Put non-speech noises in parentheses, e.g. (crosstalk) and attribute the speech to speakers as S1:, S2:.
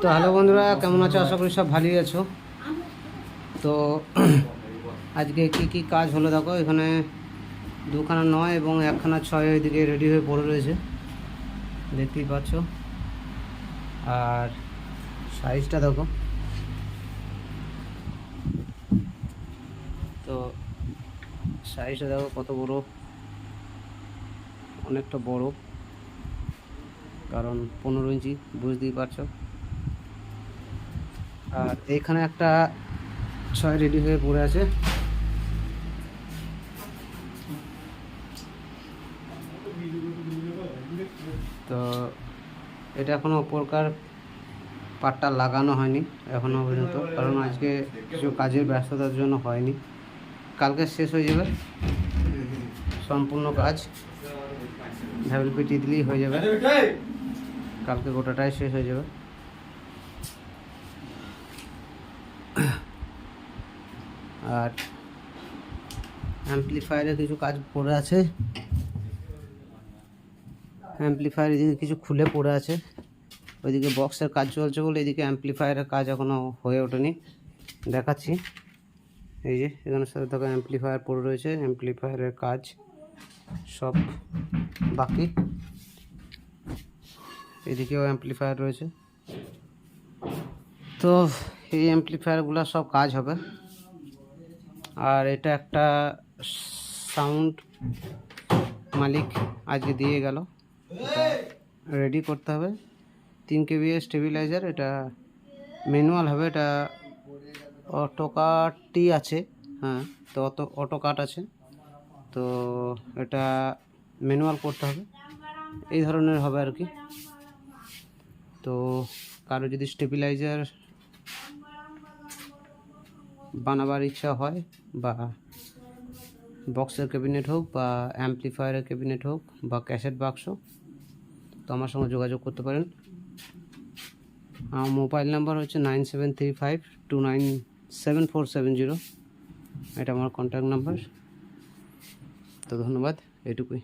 S1: তো হ্যালো বন্ধুরা, কেমন আছো? আশা করি সব ভালোই আছো। তো (clears throat) আজকে কি কি কাজ হলো দেখো, এখানে দুখানা নয় এবং একখানা ছয় ওইদিকে রেডি হয়ে পড়ে রয়েছে, দেখতেই পাচ্ছ। আর সাইজটা দেখো। তো সাইজটা দেখো কত বড়, অনেকটা বড়, কারণ পনেরো ইঞ্চি, বুঝতেই পারছ। আর এইখানে একটা ছয় রেডি হয়ে পড়ে আছে। তো এটা এখনও ওপরকার পাটটা লাগানো হয়নি এখনও পর্যন্ত কারণ আজকে কিছু কাজের ব্যস্ততার জন্য হয়নি। কালকে শেষ হয়ে যাবে। সম্পূর্ণ কাজ। ঢাবল পিটি দিলেই হয়ে যাবে। কালকে গোটাটাই শেষ হয়ে যাবে। আর অ্যাম্পলিফায়ারে কিছু কাজ পড়ে আছে। অ্যাম্পলিফায়ার এদিকে কিছু খুলে পড়ে আছে। ওইদিকে বক্সের কাজ চলছে বলে এদিকে অ্যাম্পলিফায়ারের কাজ এখনও হয়ে ওঠেনি। দেখাচ্ছি। এই যে এখানে সাথে দেখো অ্যাম্পলিফায়ার পড়ে রয়েছে অ্যাম্পলিফায়ারের কাজ সব বাকি। এদিকেও অ্যাম্পলিফায়ার রয়েছে। তো এই অ্যাম্পলিফায়ারগুলো সব কাজ হবে। আর এটা একটা সাউন্ড মালিক আজকে দিয়ে গেল। রেডি করতে হবে। তিন কেবি স্টেবিলাইজার এটা ম্যানুয়াল হবে। এটা অটো অটোকাটই আছে। হ্যাঁ তো অটো অটোকাট আছে। তো এটা ম্যানুয়াল করতে হবে। এই ধরনের হবে আর কি। তো কারও যদি স্টেবিলাইজার বানাবার ইচ্ছা হয় বা বক্সের ক্যাবিনেট হোক বা অ্যাম্পলিফায়ারের ক্যাবিনেট হোক বা ক্যাসেট বাক্স, তো আমার সঙ্গে যোগাযোগ করতে পারেন। আমার মোবাইল নাম্বার হচ্ছে nine seven three five two nine seven four seven zero. এটা আমার কন্ট্যাক্ট নাম্বার। তো ধন্যবাদ, এটুকুই।